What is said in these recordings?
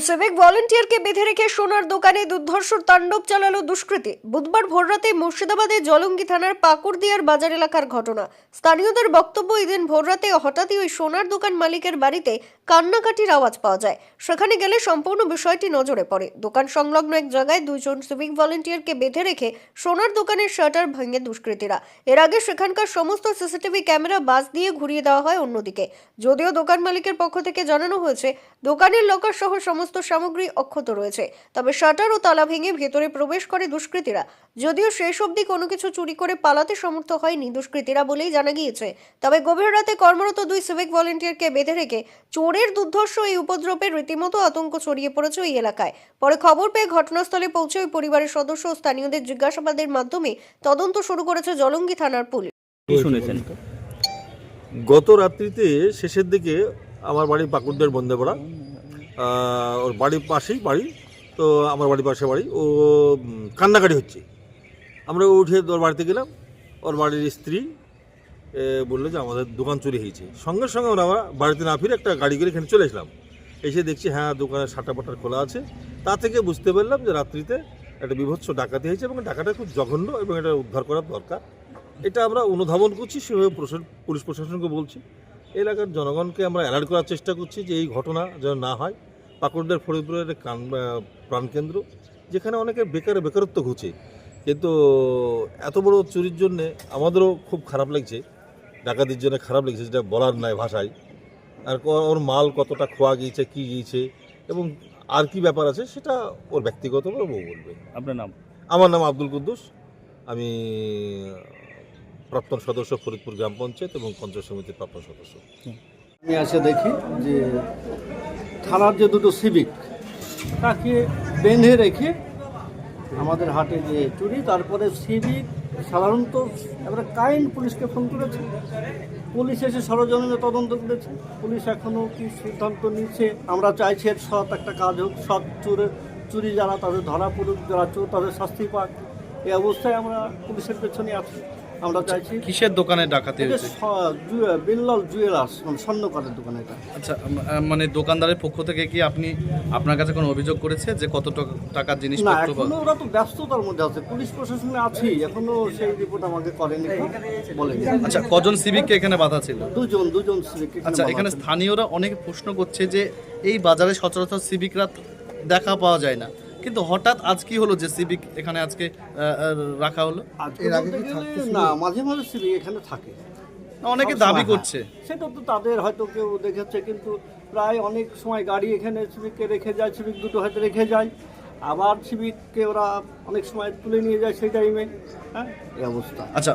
দুই সিভিক ভলেন্টিয়ারকে বেঁধে রেখে সোনার দোকানে দুর্ধর্ষর তাণ্ডব চালালো দুষ্কৃতী। বুধবার ভোররাতে মুর্শিদাবাদের জলঙ্গি থানার পাকুড়দিয়ার বাজার এলাকার ঘটনা। স্থানীয়দের বক্তব্য এদিন ভোররাতে হঠাৎই ওই সোনার দোকান মালিকের বাড়িতে কান্নাকাটির আওয়াজ পাওয়া যায়। সেখানে গেলে সম্পূর্ণ বিষয়টি নজরে পড়ে। দোকান সংলগ্ন এক জায়গায় দুইজন সিভিক ভলেন্টিয়ারকে বেঁধে রেখে সোনার দোকানের শাটার ভেঙে দুষ্কৃতীরা। এর আগে সেখানকার সমস্ত সিসিটিভি ক্যামেরা বাস দিয়ে ঘুরিয়ে দেওয়া হয় অন্যদিকে। যদিও দোকান মালিকের পক্ষ থেকে জানানো হয়েছে, দোকানের লকার সহ সমস্ত সামগ্রী অক্ষত রয়েছে। তবে শাটার ও তালা ভেঙে ভেতরে প্রবেশ করে দুষ্কৃতীরা। যদিও শেষ অবধি কোনো কিছু চুরি করে পালাতে সমর্থ হয়নি দুষ্কৃতীরা বলেই জানা গিয়েছে। তবে গভীর রাতে কর্মরত দুই সিভিক ভলেন্টিয়ারকে বেঁধে রেখে চোরের দুর্ধর্ষ এই উপদ্রবের রীতিমতো আতঙ্ক ছড়িয়ে পড়েছে ওই এলাকায়। পরে খবর পেয়ে ঘটনাস্থলে পৌঁছে ওই পরিবারের সদস্য ও স্থানীয়দের জিজ্ঞাসাবাদের মাধ্যমে তদন্ত শুরু করেছে জলঙ্গি থানার পুলিশ। শুনেছেন? গত রাত্রিতে শেষের দিকে আমার বাড়ি পাকুড়দের বন্দেপাড়া ওর বাড়ির পাশেই বাড়ি, তো আমার বাড়ির পাশে বাড়ি। ও কান্নাকাটি হচ্ছে। আমরা উঠে ওর বাড়িতে গেলাম। ওর বাড়ির স্ত্রী বলল যে আমাদের দোকান চুরি হয়েছে। সঙ্গে সঙ্গে আমরা বাড়িতে না ফিরে একটা গাড়ি করে এখানে চলে এসলাম। এসে দেখছি হ্যাঁ দোকানের সাটা পাটার খোলা আছে। তা থেকে বুঝতে পারলাম যে রাত্রিতে একটা বিভৎস ডাকাতি হয়েছে এবং ডাকাটা খুব জঘন্য এবং এটা উদ্ধার করার দরকার। এটা আমরা অনুধাবন করছি, সেভাবে পুলিশ প্রশাসনকে বলছি। এলাকার জনগণকে আমরা অ্যালার্ট করার চেষ্টা করছি যে এই ঘটনা যেন না হয়। পাকুড়দের ফরিদপুরের প্রাণকেন্দ্র যেখানে অনেকে বেকার বেকারত্ব ঘুচে। কিন্তু এত বড় চুরির জন্যে আমাদেরও খুব খারাপ লাগছে। ডাকাতির জন্য খারাপ লাগছে যেটা বলার নাই ভাষায়। আর ওর মাল কতটা খোয়া গিয়েছে কী গিয়েছে এবং আর কি ব্যাপার আছে সেটা ওর ব্যক্তিগতভাবে ও বলবে। আপনার নাম? আমার নাম আব্দুল কুদ্দুস। আমি প্রাক্তন সদস্য ফরিদপুর গ্রাম পঞ্চায়েত এবং পঞ্চায়েত সমিতির প্রাক্তন সদস্য। আমি এসে দেখি যে থানার যে দুটো সিভিক, তাকে বেঁধে রেখে আমাদের হাটে যে চুরি, তারপরে সিভিক সাধারণত এবারে কাইন্ড পুলিশকে ফোন করেছে। পুলিশ এসে সরজমিনে তদন্ত করেছে। পুলিশ এখনও কি সিদ্ধান্ত নিচ্ছে আমরা চাইছি এর সৎ একটা কাজ হোক, সৎ চুরে চুরি যারা, তাদের ধরা পড়ুক, যারা চোর, তাদের শাস্তি পাক। এই অবস্থায় আমরা পুলিশের পেছনে আছি। আমরা চাইছি কিসের দোকানে ডাকাতি হয়েছে? বিল্লাল জুয়েলার্স মানে স্বর্ণকারের দোকান এটা। আচ্ছা মানে দোকানদারের পক্ষ থেকে কি আপনি আপনার কাছে কোনো অভিযোগ করেছে যে কত টাকার না জিনিসপত্র এখনও ওরা তো ব্যস্ততার মধ্যে আছে। পুলিশ প্রশাসনে আছি এখনও সেই রিপোর্ট আমাকে করেনি। বলেনি। আচ্ছা কজন সিভিককে এখানে বাধা ছিল? দুজন দুজন সিভিক আচ্ছা এখানে স্থানীয়রা অনেক প্রশ্ন করছে যে এই বাজারে সচরাচর সিভিকরা দেখা পাওয়া যায় না। কিন্তু হঠাৎ আজ কি হলো যে সিভিক এখানে আজকে রাখা হলো? আজকে বলতে গেলে না মাঝে মাঝে সিভিক এখানে থাকে। অনেকে দাবি হ্যাঁ। করছে। সেটা তো তাদের হয়তো কেউ দেখেছে কিন্তু প্রায় অনেক সময় গাড়ি এখানে সিভিককে রেখে যায় সিভিক দুটো হয়তো রেখে যায়। আবার সিভিককে ওরা অনেক সময় তুলে নিয়ে যায় সেই টাইমে হ্যাঁ? এই অবস্থা। আচ্ছা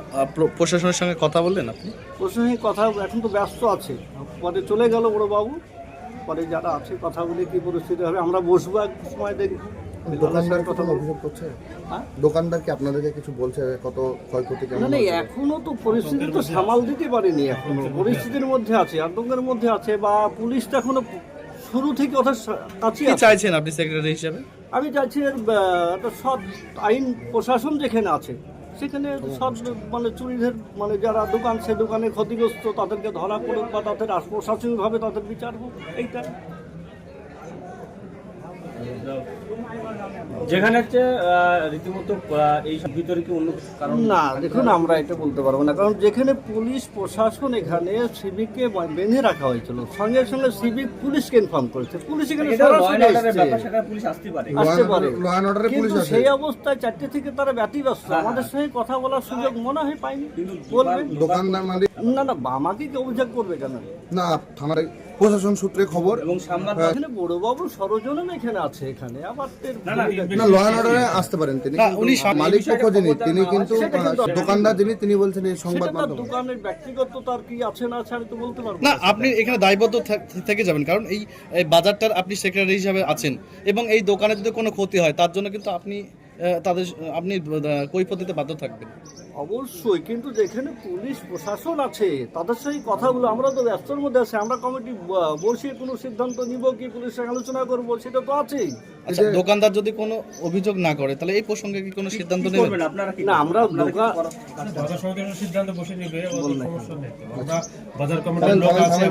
প্রশাসনের সঙ্গে কথা বললেন আপনি? প্রশাসনিক কথা এখন তো ব্যস্ত আছে। পরে চলে গেল বড় বাবু পরে যারা আছে কথা বলে কি পরিস্থিতি হবে আমরা বসবো এক সময় দেখব। দোকানদার কথা কথা অভিযোগ করছে হ্যাঁ? দোকানদার কি আপনাদেরকে কিছু বলছে কত ক্ষয়ক্ষতি কেমন না না এখনও তো পরিস্থিতি তো সামাল দিতে পারেনি এখনও। পরিস্থিতির মধ্যে আছে আতঙ্কের মধ্যে আছে বা পুলিশ তো এখনও শুরু থেকে ওদের কাছে চাইছেন আপনি সেক্রেটারি হিসেবে? আমি চাইছি একটা সৎ আইন প্রশাসন যেখানে আছে সেখানে সৎ মানে চুরিদের মানে যারা দোকান সে দোকানে ক্ষতিগ্রস্ত তাদেরকে ধরা পড়ুক বা তাদের প্রশাসনিকভাবে তাদের বিচার হোক এইটাই। যেখানে হচ্ছে রীতিমতো এই সব ভিতরে কি অন্য কারণ? না দেখুন আমরা এটা বলতে পারব না। কারণ যেখানে পুলিশ প্রশাসন এখানে সিভিককে বেঁধে রাখা হয়েছিল সঙ্গে সঙ্গে সিভিক পুলিশকে ইনফর্ম করেছে। পুলিশ এখানে পুলিশ আসতে পারে। আসতে কিন্তু সেই অবস্থায় চারটে থেকে তারা ব্যতিব্যস্ত। আমাদের সঙ্গে কথা বলার সুযোগ মনে হয় পাইনি। বলবে দোকানদার না না আমাকে কি অভিযোগ করবে কেন? না থানার প্রশাসন সূত্রে খবর। এবং বড়বাবু সরজনম এখানে আছে এখানে। আবার না, না, ভূমিকা না ল অ্যান্ড অর্ডারে আসতে পারেন তিনি মালিক পক্ষ যিনি তিনি কিন্তু দোকানদার যিনি তিনি বলছেন এই সংবাদ মাধ্যম। দোকানের ব্যক্তিগত তার কি আছে না আছে আমি তো বলতে পারব না না। আপনি এখানে দায়বদ্ধ থাক- থেকে যাবেন কারণ এই এই বাজারটার আপনি সেক্রেটারি হিসাবে আছেন এবং এই দোকানে যদি কোনো ক্ষতি হয় তার জন্য কিন্তু আপনি তাদের আপনি আহ, বাধ্য থাকবেন। অবশ্যই কিন্তু যেখানে পুলিশ প্রশাসন আছে তাদের সেই কথাগুলো আমরা তো ব্যস্তর মধ্যে আছি। আমরা কমিটি বসিয়ে কোনো সিদ্ধান্ত নিব কি পুলিশের আলোচনা করব সেটা তো আছেই। আচ্ছা দোকানদার যদি কোনো অভিযোগ না করে তাহলে এই প্রসঙ্গে কি কোনো সিদ্ধান্ত নেবেন? আপনারা কি না আমরা দোকান সিদ্ধান্ত বসে নিবে বাজার কমিটির লোক আছে